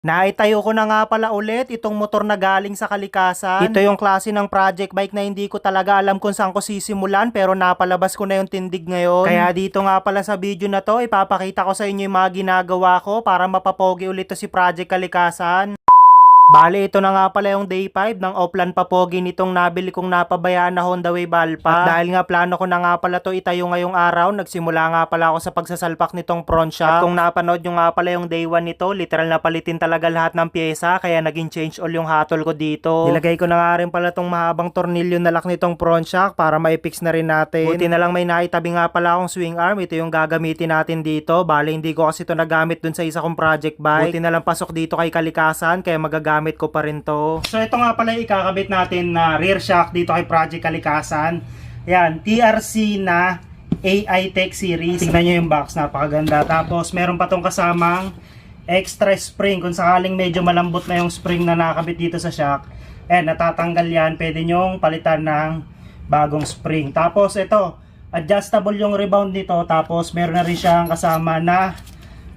Naitayo ko na nga pala ulit itong motor na galing sa kalikasan. Ito yung klase ng project bike na hindi ko talaga alam kung saan ko sisimulan pero napalabas ko na yung tindig ngayon. Kaya dito nga pala sa video na to, ipapakita ko sa inyo yung mga ginagawa ko para mapapogi ulit to si Project Kalikasan. Bale, ito na nga pala yung day 5 ng Oplan Papogi nitong nabili kong napabayaan na Honda Wave Alpha. At dahil nga plano ko na nga pala to itayo ngayong araw, nagsimula nga pala ako sa pagsasalpak nitong front shock. At kung napanood nyo nga pala yung day 1 nito, literal na palitin talaga lahat ng pyesa, kaya naging change all yung hatol ko dito. Nilagay ko na nga rin pala tong mahabang tornilyo na lock nitong front shock para ma-fix na rin natin. Buti na lang may naitabi nga pala akong swing arm, ito yung gagamitin natin dito. Bale, hindi ko kasi ito nagamit dun sa isa kong project bike. Buti na lang pasok dito kay Kalikasan, kaya magagamit ko pa rin to. So ito nga pala yung ikakabit natin na rear shock dito kay Project Kalikasan. Yan, TRC na AI Tech Series. Tingnan nyo yung box, napakaganda. Tapos meron pa tong kasamang extra spring. Kung sakaling medyo malambot na yung spring na nakakabit dito sa shock, eh natatanggal yan. Pwede nyong palitan ng bagong spring. Tapos ito, adjustable yung rebound nito. Tapos meron na rin siyang kasama na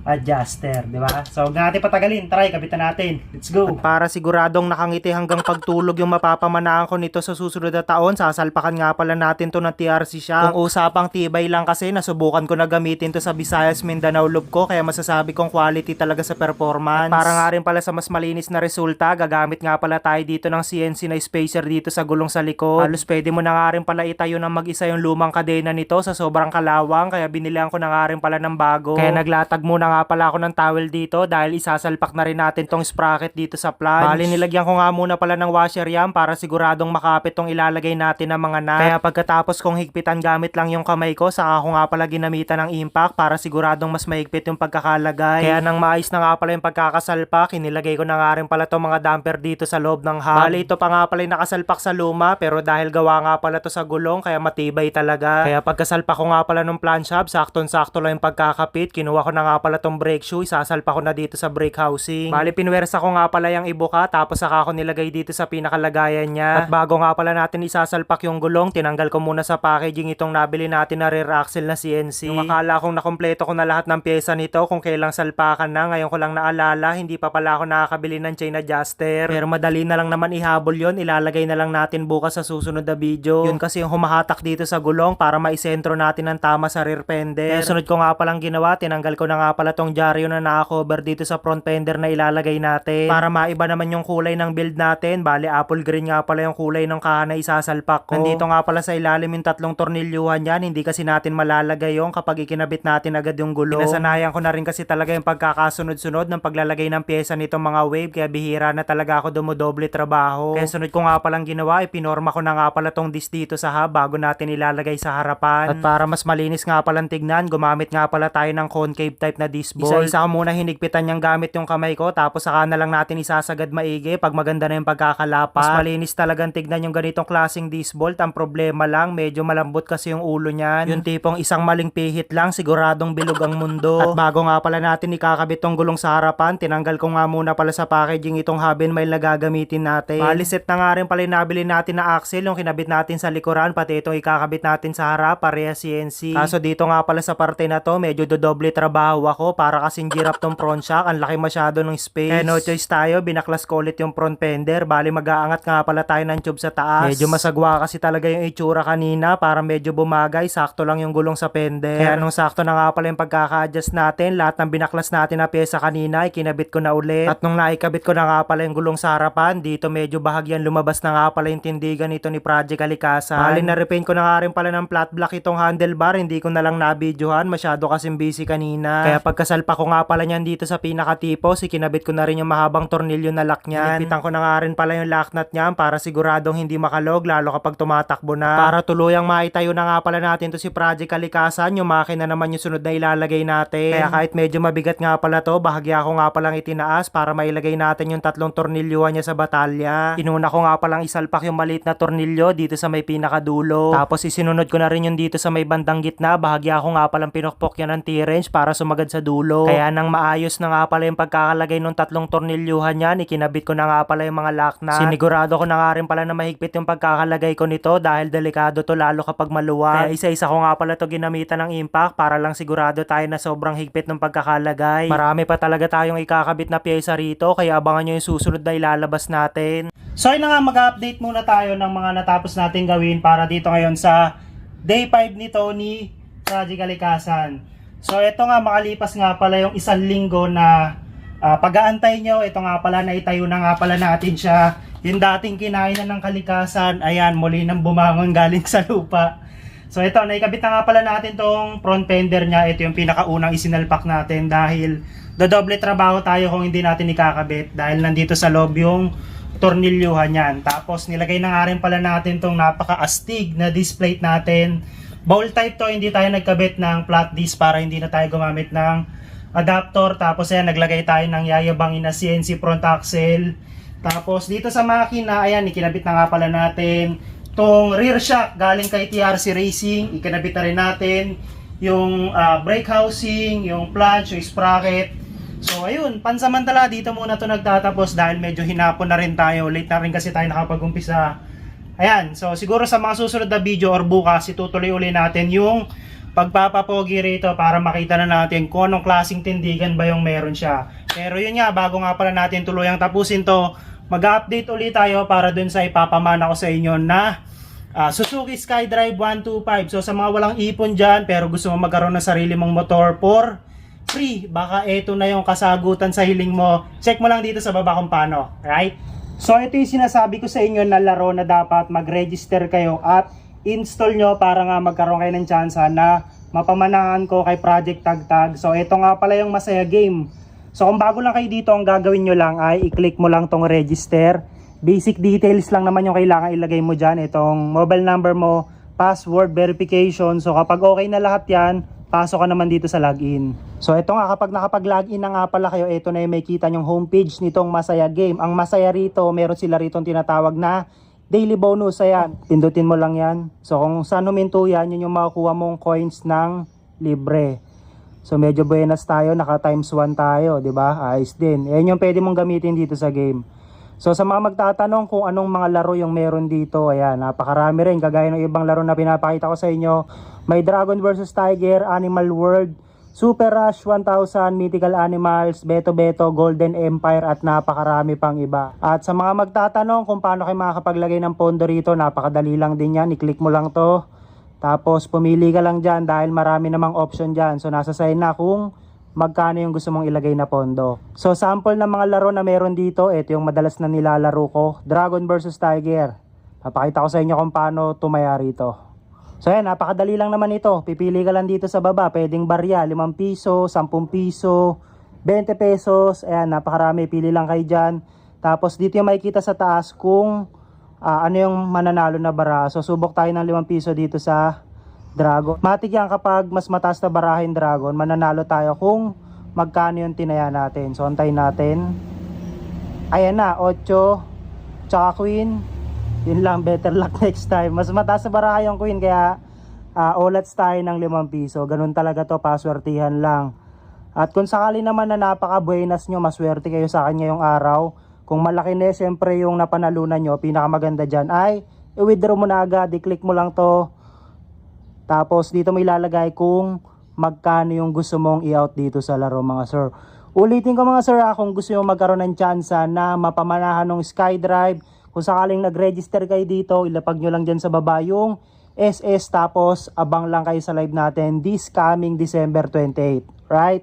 adjuster, di ba? So, huwag natin patagalin. Try, kabitan natin. Let's go. At para siguradong nakangiti hanggang pagtulog yung mapapamanaan ko nito sa susunod na taon, sasalpakan nga pala natin to ng TRC siya. Kung usapang tibay lang kasi, nasubukan ko na gamitin to sa Visayas Mindanao Loop ko, kaya masasabi kong quality talaga sa performance. At para nga rin pala sa mas malinis na resulta, gagamit nga pala tayo dito ng CNC na spacer dito sa gulong sa likod. Halos pwede mo na nga rin pala itayo ng mag-isa yung lumang kadena nito sa sobrang kalawang, kaya binilihan ko na nga rin pala ng bago. Kaya naglatag muna nga pala ako ng towel dito dahil isasalpak na rin natin tong sprocket dito sa flange. Bali nilagyan ko nga muna pala ng washer yan para siguradong makapit tong ilalagay natin ng mga nut. Kaya pagkatapos kong higpitan gamit lang yung kamay ko, saka ko nga pala ginamitan ng impact para siguradong mas mahigpit yung pagkakalagay. Kaya nang maayos na nga pala yung pagkakasalpak, inilagay ko na nga rin pala tong mga damper dito sa loob ng hub. Bali ito pa nga pala yung nakasalpak sa luma pero dahil gawa nga pala to sa gulong kaya matibay talaga. Kaya pagkasalpak ko nga pala ng planch hub, sakton-sakto lang yung pagkakapit. Kinuha ko na nga pala tong brake shoe, isasalpa ko na dito sa brake housing. Bali, pinwersa ko nga pala yung ibuka, tapos saka ako nilagay dito sa pinakalagayan niya. At bago nga pala natin isasalpak yung gulong, tinanggal ko muna sa packaging itong nabili natin na rear axle na CNC. Yung akala kong nakompleto ko na lahat ng pyesa nito kung kailang salpakan na, ngayon ko lang naalala, hindi pa pala ako nakakabili ng chain adjuster. Pero madali na lang naman ihabol yon ilalagay na lang natin bukas sa susunod na video. Yun kasi yung humahatak dito sa gulong para maisentro natin ng tama sa rear fender. Kaya sunod ko nga palang ginawa, tinanggal ko na nga pala tong dyaryo na naka-cover dito sa front fender na ilalagay natin. Para maiba naman yung kulay ng build natin. Bali, apple green nga pala yung kulay ng kaha na isasalpak ko. Nandito nga pala sa ilalim yung tatlong tornilyuhan yan. Hindi kasi natin malalagay yung kapag ikinabit natin agad yung gulong. Pinasanayan ko na rin kasi talaga yung pagkakasunod-sunod ng paglalagay ng pyesa nitong mga wave. Kaya bihira na talaga ako dumodoble trabaho. Kaya sunod ko nga palang ginawa, ipinorma ko na nga pala tong disc dito sa hub bago natin ilalagay sa harapan. At para mas malinis nga palang tignan, gumamit nga pala tayo ng concave type na disc ball. Isa-isa ko muna hinigpitan niyang gamit yung kamay ko tapos saka na lang natin isasagad maigi pag maganda na yung pagkakalapat. Mas malinis talagang tignan yung ganitong klaseng disc bolt. Ang problema lang, medyo malambot kasi yung ulo niyan. Yung tipong isang maling pihit lang, siguradong bilog ang mundo. At bago nga pala natin ikakabit tong gulong sa harapan, tinanggal ko nga muna pala sa packaging itong hub and na gagamitin natin. Paliset na nga rin pala yung nabili natin na axle, yung kinabit natin sa likuran, pati itong ikakabit natin sa harap, pareha CNC. Kaso dito nga pala sa parte na to, medyo dodoble trabaho ako para kasing girap tong front shock, ang laki masyado ng space. Kaya no choice tayo, binaklas ko ulit yung front fender, bali mag-aangat nga pala tayo ng tube sa taas. Medyo masagwa kasi talaga yung itsura kanina para medyo bumagay, sakto lang yung gulong sa fender. Kaya nung sakto na nga pala yung pagkaka-adjust natin, lahat ng binaklas natin na pyesa kanina, ikinabit ko na ulit. At nung naikabit ko na nga pala yung gulong sa harapan, dito medyo bahagyan lumabas na nga pala yung tindigan nito ni Project Alikasan. Bali na repaint ko na nga rin pala ng flat block itong handlebar, hindi ko na lang nabidyohan, masyado kasing busy kanina. Kaya pagkasalpa ko nga pala niyan dito sa pinakatipos, ikinabit ko na rin yung mahabang tornilyo na lock niyan. Inipitan ko na nga rin pala yung lock nut niyan para siguradong hindi makalog lalo kapag tumatakbo na. Para tuluyang maitayo na nga pala natin to si Project Kalikasan, yung makina naman yung sunod na ilalagay natin. Kaya kahit medyo mabigat nga pala to, bahagya ko nga palang itinaas para mailagay natin yung tatlong tornilyuhan niya sa batalya. Inuna ko nga palang isalpak yung maliit na tornilyo dito sa may pinakadulo. Tapos isinunod ko na rin yung dito sa may bandang gitna, bahagya ko nga palang pinokpok yan ng T-wrench para sumagad sa dulo. Kaya nang maayos na nga pala yung pagkakalagay ng tatlong tornilyuhan yan, ikinabit ko na nga pala yung mga lock. Sinigurado ko na nga rin pala na mahigpit yung pagkakalagay ko nito dahil delikado to lalo kapag maluwag. Kaya isa-isa ko nga pala to ginamitan ng impact para lang sigurado tayo na sobrang higpit ng pagkakalagay. Marami pa talaga tayong ikakabit na pyesa rito kaya abangan nyo yung susunod na ilalabas natin. So ayun na nga mag-update muna tayo ng mga natapos natin gawin para dito ngayon sa day 5 ni Tony sa Kalikasan. So ito nga makalipas nga pala yung isang linggo na ah, pag-aantay nyo. Ito nga pala naitayo na nga pala natin siya. Yung dating kinainan ng kalikasan, ayan muli nang bumangon galing sa lupa. So ito, naikabit na nga pala natin tong front fender niya. Ito yung pinakaunang isinalpak natin dahil dodoble trabaho tayo kung hindi natin ikakabit dahil nandito sa loob yung tornilyuhan yan. Tapos nilagay na nga rin pala natin tong napaka-astig na display natin. Bowl type to, hindi tayo nagkabit ng flat disc para hindi na tayo gumamit ng adapter. Tapos ayan, naglagay tayo ng yayabangin na CNC front axle. Tapos dito sa makina, ayan, ikinabit na nga pala natin tong rear shock galing kay TRC Racing. Ikinabit na rin natin yung ah, brake housing, yung flange, yung sprocket. So ayun, pansamantala dito muna to nagtatapos dahil medyo hinapon na rin tayo. Late na rin kasi tayo nakapag-umpisa. Ayan, so siguro sa mga susunod na video or bukas, itutuloy uli natin yung pagpapapogi rito para makita na natin kung anong klaseng tindigan ba yung meron siya. Pero yun nga, bago nga pala natin tuluyang tapusin to, mag-update ulit tayo para dun sa ipapamana ko sa inyo na Ah, Suzuki SkyDrive 125. So sa mga walang ipon dyan pero gusto mo magkaroon ng sarili mong motor for free, baka ito na yung kasagutan sa hiling mo. Check mo lang dito sa baba kung paano. Right? So ito yung sinasabi ko sa inyo na laro na dapat mag-register kayo at install nyo para nga magkaroon kayo ng chance na mapamanahan ko kay Project Tagtag. So ito nga pala yung masaya game. So kung bago lang kayo dito, ang gagawin nyo lang ay i-click mo lang tong register. Basic details lang naman yung kailangan ilagay mo dyan. Itong mobile number mo, password verification. So kapag okay na lahat yan, pasok ka naman dito sa login. So ito nga, kapag nakapag-login na nga pala kayo, ito na yung may kita yung homepage nitong Masaya Game. Ang Masaya rito, meron sila rito tinatawag na daily bonus. Ayan, pindutin mo lang yan. So kung saan huminto yan, yun yung makukuha mong coins ng libre. So medyo buenas tayo, naka times 1 tayo, 'di ba? Ayos din. Yan yung pwede mong gamitin dito sa game. So sa mga magtatanong kung anong mga laro yung meron dito, ayan, napakarami rin kagaya ng ibang laro na pinapakita ko sa inyo. May Dragon vs Tiger, Animal World, Super Rush 1000, Mythical Animals, Beto Beto, Golden Empire at napakarami pang iba. At sa mga magtatanong kung paano kayo makakapaglagay ng pondo rito, napakadali lang din yan. I-click mo lang to. Tapos pumili ka lang dyan dahil marami namang option dyan. So nasa sa'yo na kung magkano yung gusto mong ilagay na pondo. So sample ng mga laro na meron dito, ito yung madalas na nilalaro ko. Dragon vs Tiger. Papakita ko sa inyo kung paano tumaya rito. So yan, napakadali lang naman ito. Pipili ka lang dito sa baba. Pwedeng barya, 5 piso, 10 piso, 20 pesos. Ayan, napakarami. Pili lang kayo dyan. Tapos dito yung makikita sa taas kung ah, ano yung mananalo na bara. So subok tayo ng 5 piso dito sa Dragon. Matik yan kapag mas mataas na barahin Dragon, mananalo tayo kung magkano yung tinaya natin. So antayin natin. Ayan na, 8, tsaka Queen. Yun lang, better luck next time. Mas mataas na baraha yung Queen, kaya uh, ulats tayo ng 5 piso. Ganun talaga to, paswertihan lang. At kung sakali naman na napaka-buenas nyo, maswerte kayo sa kanya yung araw. Kung malaki na, syempre yung napanalunan nyo, pinakamaganda dyan ay i-withdraw mo na agad, i-click mo lang to. Tapos dito mo ilalagay kung magkano yung gusto mong i-out dito sa laro mga sir. Ulitin ko mga sir ah, kung gusto nyo magkaroon ng chance na mapamanahan ng SkyDrive, kung sakaling nag-register kayo dito, ilapag nyo lang dyan sa baba yung SS tapos abang lang kayo sa live natin this coming December 28. Right?